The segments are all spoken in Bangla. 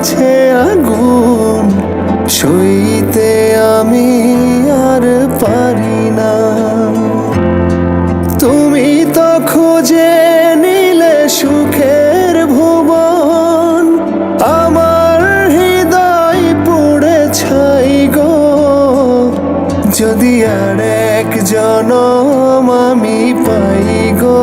জ্বলছে আগুন, সইতে আমি আর পারি না। তুমি তো খুঁজে নিলে সুখের ভুবন, আমার হৃদয় পুড়ে ছাই গো। যদি আর এক জনম আমি পাই গো।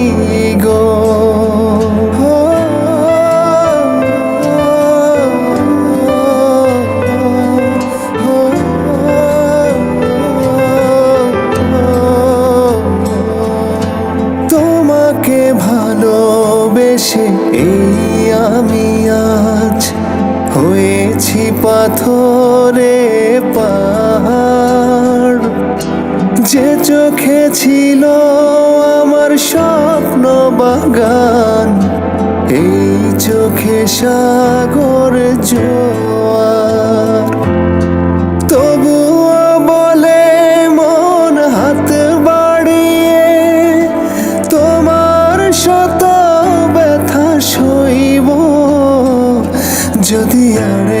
হয়েছি পাথরে পাহাড়। যে চোখে ছিল আমার স্বপ্ন বাগান, এই চোখে সাগর জোয়ার। তবুও বলে মন হাত বাড়িয়ে, তোমার শত ব্যথা সইব। যদি আরেক